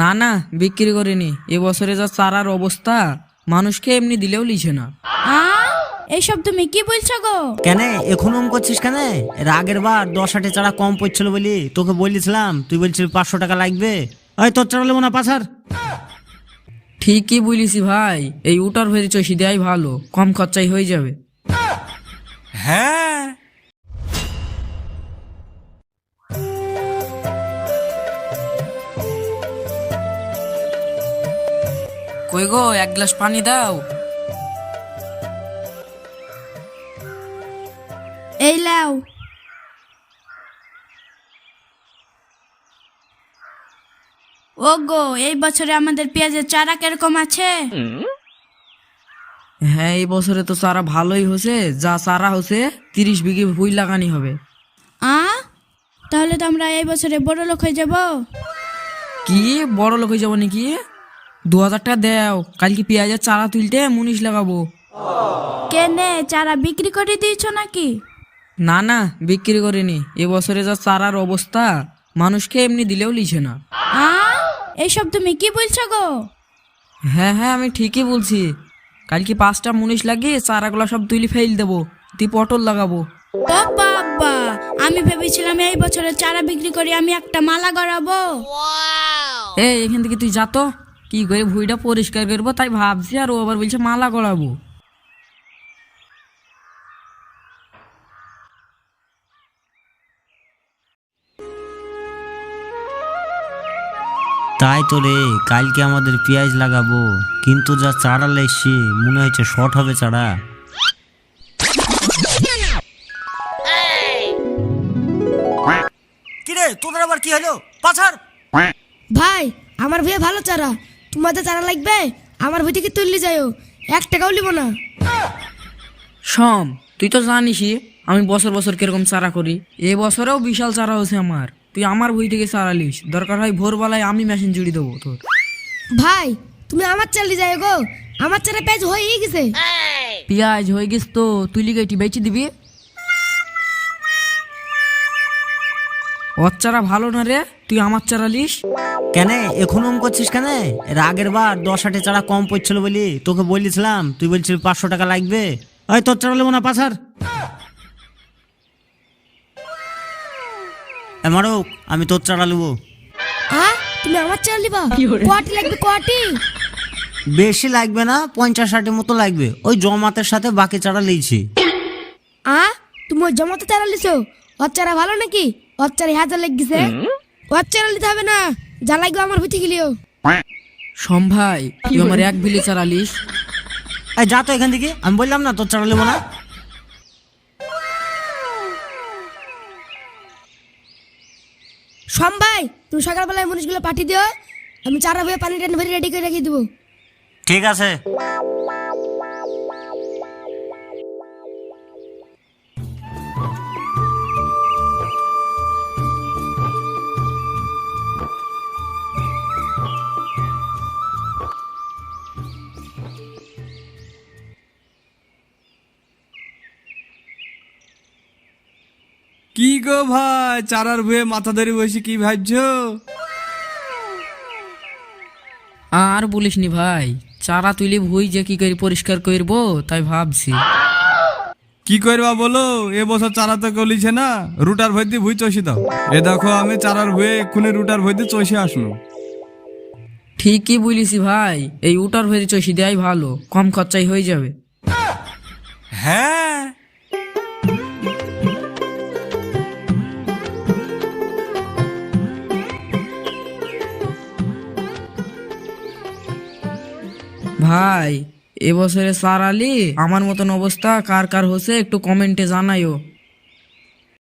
না না বিক্রি করিনি। এবছরে যা চারার অবস্থা মানুষকে এমনি দিলেও লিছে না। এইসব তুমি কি বলছো গো? কেন এখন ওম করছিস কেন? এর আগের বার দশ হাটে চারা কম পড়ছিল বলি তোকে বলেছিলাম তুই বলছিস পাঁচশো টাকা লাগবে। ওই তোর চারা নেব না পাছার ঠিকই বলিসি ভাই এই উটার ভেরি চষি দেওয়াই ভালো কম খরচাই হয়ে যাবে। হ্যাঁ কই গো এক গ্লাস পানি দাও। এই লাও ও গো এই বছরে আমাদের পেঁয়াজের চারা কীরকম আছে? হ্যাঁ এই বছরে তো চারা ভালোই হয়েছে। যা চারা হয়েছে তিরিশ বিঘে ভুই লাগানি হবে। আ? তাহলে তো আমরা এই বছরে বড় লোক হয়ে যাব। কি? বড় লোক হয়ে যাব নাকি? দু হাজার টাকা দেও কালকে পেঁয়াজের চারা তুলতে মুনিশ লাগাবো। কেনে চারা বিক্রি করে দিয়েছ নাকি? না না বিক্রি করিনি। এবছরে যা চারার অবস্থা মানুষকে এমনি দিলেও লিছে না। আ? এইসব তুমি কি বলছো গো? হ্যাঁ হ্যাঁ আমি ঠিকই বলছি। কালকে পাঁচটা মুনিশ লাগিয়ে চারাগুলো সব তুলি ফেল দেবো তুই পটল লাগাবো। ও বাবা আমি ভেবেছিলাম এই বছরে চারা বিক্রি করে আমি একটা মালা গড়াবো। এই এখান থেকে তুই যা তো। কি করে ভুঁইটা পরিষ্কার করব? তাই ভাবছি আর ও আবার বলছে মালা গড়াবো তাই তো রে কালকে আমাদের পেঁয়াজ লাগাবো। কিন্তু যা চারা লেসছি মনে হচ্ছে শর্ট হবে চারা। কিরে তোদের আবার কি হলো? পাছার ভাই আমার ভাই ভালো চারা। তোমাদের চারা লাগবে আমার ভাই থেকে তুললি যাইও? এক টাকাও লিব না। সম তুই তো জানিসই আমি বছর বছর কীরকম চারা করি। এ বছরেও বিশাল চারা হয়েছে আমার। তুই আমার বই থেকে চারা লিস। দরকার হয় ভোরবেলায় আমি মেশিন জুড়ি দেবো তোর। ভাই তুমি আমার চাললি যাই গো। আমার চারা পেঁয়াজ হয়েই গেছে। পেঁয়াজ হয়ে গেছ তো তুই লিগে এটি বেচে দিবি? ওর চারা ভালো না রে? তুই আমার চারা লিস? কেন? এখন ওম করছিস কেন? এর আগের বার দশ আটে চারা কম পড়ছিল বলি তোকে বলেছিলাম তুই বলছিস পাঁচশো টাকা লাগবে। ওই তোর চারা নেব না পাছার মারুক আমি তোর চারা নেব আ? তুমি আমার চারা লিবা? কোয়াটি লাগবে কোয়াটি বেশি লাগবে না পঞ্চাশ ষাটের মতো লাগবে। ওই জমাতের সাথে বাকি চারা লিয়েছি। আ? তুমি ওই জমাতে চারা লিছো? ওর চারা ভালো নাকি? ওর চারা হাজার লেগেছে। ওর চারা লিতে হবে না। যা লাগবে আমার ভাই থেকে লিও সম ভাই তুই আমার এক বিলি চারা লিস এই যা তো এখান থেকে। আমি বললাম না তোর চারা নেব না। সম ভাই তুমি সকালবেলায় মনীষগুলো পাঠিয়ে দিও। আমি চারা ভাই পানি টানি ভরে রেডি করে রেখে দেবো। ঠিক আছে। কি গো ভাই? চারার ভুয়ে মাথা ধরে বসে কি ভাবছ? আর বলিস নি ভাই চারা তুলি ভুই যে কি করে পরিষ্কার করব তাই ভাবছি। কি করবা বলো? এ বছর চারা তো গলিছে না রুটার ভই দিয়ে ভুই চষি দাও। এ দেখো আমি চারার ভুয়ে এক্ষুনি রুটার ভই দিয়ে চষে আসলো ঠিকই বলিসি ভাই এই উটার ভেরি চষি দেওয়াই ভালো কম খরচাই হয়ে যাবে। হ্যাঁ ভাই এবছরে সার আলি আমার মতন অবস্থা কার কার হচ্ছে একটু কমেন্টে জানাইও